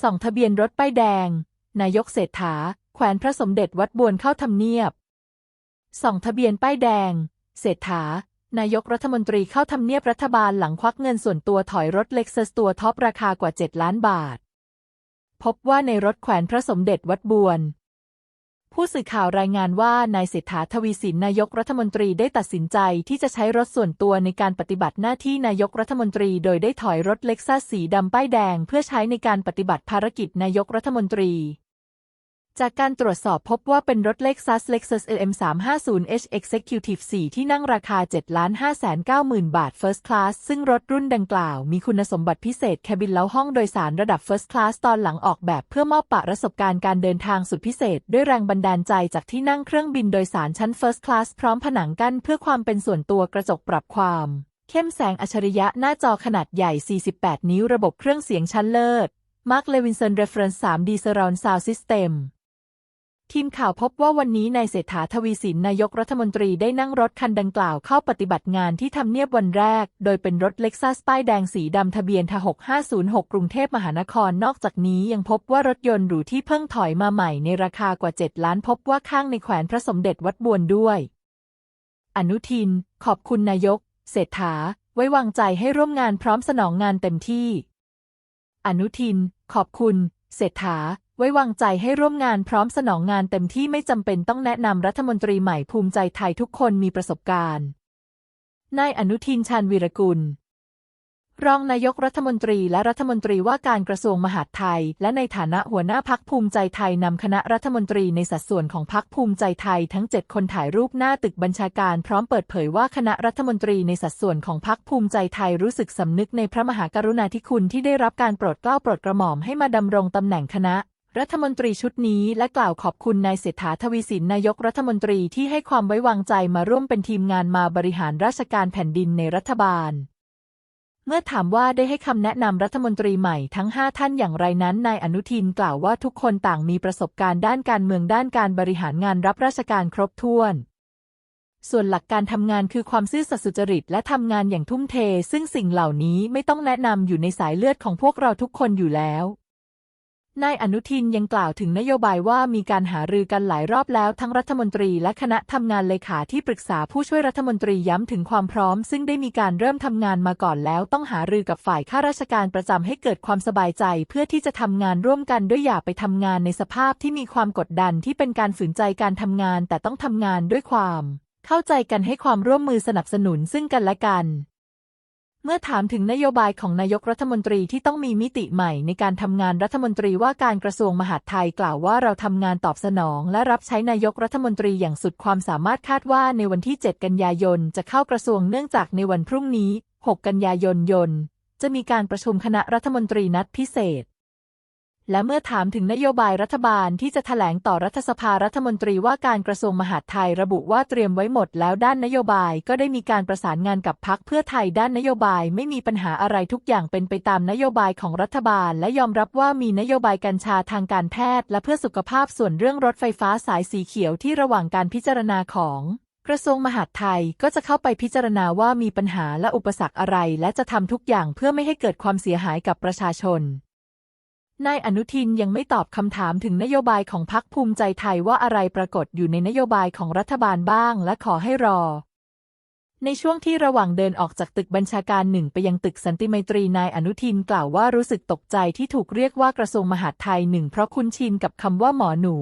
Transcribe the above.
ส่องทะเบียนรถป้ายแดง นายกเศรษฐา แขวนพระสมเด็จวัดบวนเข้าทำเนียบ ส่องทะเบียนป้ายแดง เศรษฐา นายกรัฐมนตรีเข้าทำเนียบรัฐบาลหลังควักเงินส่วนตัวถอยรถเล็กซัสตัวท็อปราคากว่า 7 ล้านบาท พบว่าในรถแขวนพระสมเด็จวัดบวน ผู้สื่อข่าวรายงานว่านายเศรษฐาทวีสินนายกรัฐมนตรีได้ตัดสินใจที่จะใช้รถส่วนตัวในการปฏิบัติหน้าที่นายกรัฐมนตรีโดยได้ถอยรถเล็กซัสสีดำป้ายแดง เพื่อใช้ในการปฏิบัติภารกิจนายกรัฐมนตรี จากการตรวจสอบพบว่าเป็นรถเล็กซัส Lexus LM350H Executive 4 ที่นั่งราคา 7,590,000 บาท First Class ซึ่งรถรุ่นดังกล่าว มีคุณสมบัติพิเศษแคบินเล้าห้องโดยสารระดับ First Class ตอนหลังออกแบบเพื่อมอบประสบการณ์การเดินทางสุดพิเศษ ด้วยแรงบันดาลใจจากที่นั่งเครื่องบินโดยสารชั้น First Class พร้อมผนังกั้นเพื่อความเป็นส่วนตัวกระจกปรับความ เข้มแสงอัจฉริยะหน้าจอขนาดใหญ่ 48 นิ้วระบบเครื่องเสียงชั้นเลิศ Mark Levinson Reference 3D Surround Sound System ทีมข่าวพบว่าวันนี้นายเศรษฐาทวีสินนายกรัฐมนตรีได้นั่งรถคันดังกล่าวเข้าปฏิบัติงานที่ทำเนียบวันแรก โดยเป็นรถเล็กซัสป้ายแดงสีดำทะเบียนท6506 กรุงเทพมหานครนอกจากนี้ยังพบว่ารถยนต์หรูที่เพิ่งถอยมาใหม่ในราคากว่า 7 ล้านพบว่าข้างในแขวนพระสมเด็จวัดบวนด้วย อนุทิน ขอบคุณนายก เศรษฐา ไว้วางใจให้ร่วมงานพร้อมสนองงานเต็มที่ อนุทิน ขอบคุณ เศรษฐา ไว้วางใจให้ร่วมงานพร้อมสนองงานเต็มที่ไม่จำเป็นต้องแนะนำรัฐมนตรีใหม่ภูมิใจไทยทุกคนมีประสบการณ์ นายอนุทินชาญวีรกุล รองนายกรัฐมนตรีและรัฐมนตรีว่าการกระทรวงมหาดไทย และในฐานะหัวหน้าพักภูมิใจไทยนำคณะรัฐมนตรีในสัดส่วนของพักภูมิใจไทยทั้ง 7 คนถ่ายรูปหน้าตึกบัญชาการพร้อมเปิดเผยว่าคณะรัฐมนตรีในสัดส่วนของพักภูมิใจไทยรู้สึกสำนึกในพระมหากรุณาธิคุณที่ได้รับการโปรดเกล้าโปรดกระหม่อมให้มาดำรงตำแหน่งคณะ รัฐมนตรีชุดนี้และกล่าวขอบคุณนายเศรษฐาทวีสินนายกรัฐมนตรีที่ให้ความไว้วางใจมาร่วมเป็นทีมงานมาบริหารราชการแผ่นดินในรัฐบาล เมื่อถามว่าได้ให้คำแนะนำรัฐมนตรีใหม่ทั้ง 5 ท่านอย่างไรนั้นนายอนุทินกล่าวว่าทุกคนต่างมีประสบการณ์ด้านการเมืองด้านการบริหารงานรับราชการครบถ้วนส่วนหลักการทำงานคือความซื่อสัตย์สุจริตและทำงานอย่างทุ่มเท ซึ่งสิ่งเหล่านี้ไม่ต้องแนะนำอยู่ในสายเลือดของพวกเราทุกคนอยู่แล้ว นายอนุทินยังกล่าวถึงนโยบายว่ามีการหารือกันหลายรอบแล้วทั้งรัฐมนตรีและคณะทำงานเลขาที่ปรึกษาผู้ช่วยรัฐมนตรีย้ำถึงความพร้อม ซึ่งได้มีการเริ่มทำงานมาก่อนแล้ว ต้องหารือกับฝ่ายข้าราชการประจำให้เกิดความสบายใจ เพื่อที่จะทำงานร่วมกันด้วยอย่าไปทำงานในสภาพที่มีความกดดันที่เป็นการฝืนใจการทำงาน แต่ต้องทำงานด้วยความ เข้าใจกันให้ความร่วมมือสนับสนุนซึ่งกันและกัน มื่อถามถึงนโยบายของนายกรัฐมนตรีที่ต้องมีมิติใหม่ในการทำงานรัฐมนตรีว่าการกระทรวงมหาดไทยกล่าวว่าเราทำงานตอบสนอง และรับใช้นายกรัฐมนตรีอย่างสุดความสามารถคาดว่าในวันที่ 7 กันยายน จะเข้ากระทรวงเนื่องจากในวันพรุ่งนี้ 6 กันยายนยนจะมีการประชุมคณะรัฐมนตรีนัดพิเศษ และเมื่อถามถึงนโยบายรัฐบาลที่จะแถลงต่อรัฐสภารัฐมนตรีว่าการกระทรวงมหาดไทยระบุว่าเตรียมไว้หมดแล้วด้านนโยบายก็ได้มีการประสานงานกับพักเพื่อไทยด้านนโยบายไม่มีปัญหาอะไรทุกอย่างเป็นไปตามนโยบายของรัฐบาล และยอมรับว่ามีนโยบายกัญชาทางการแพทย์ และเพื่อสุขภาพส่วนเรื่องรถไฟฟ้าสายสีเขียวที่ระหว่างการพิจารณาของกระทรวงมหาดไทยก็จะเข้าไปพิจารณาว่ามีปัญหาและอุปสรรคอะไร และจะทำทุกอย่างเพื่อไม่ให้เกิดความเสียหายกับประชาชน นายอนุทินยังไม่ตอบคำถามถึงนโยบายของพรรคภูมิใจไทยว่าอะไรปรากฏอยู่ในนโยบายของรัฐบาลบ้างและขอให้รอ ในช่วงที่ระหว่างเดินออกจากตึกบัญชาการหนึ่งไปยังตึกสันติไมตรีนายอนุทินกล่าวว่ารู้สึกตกใจที่ถูกเรียกว่ากระทรวงมหาดไทยหนึ่งเพราะคุ้นชินกับคำว่าหมอหนู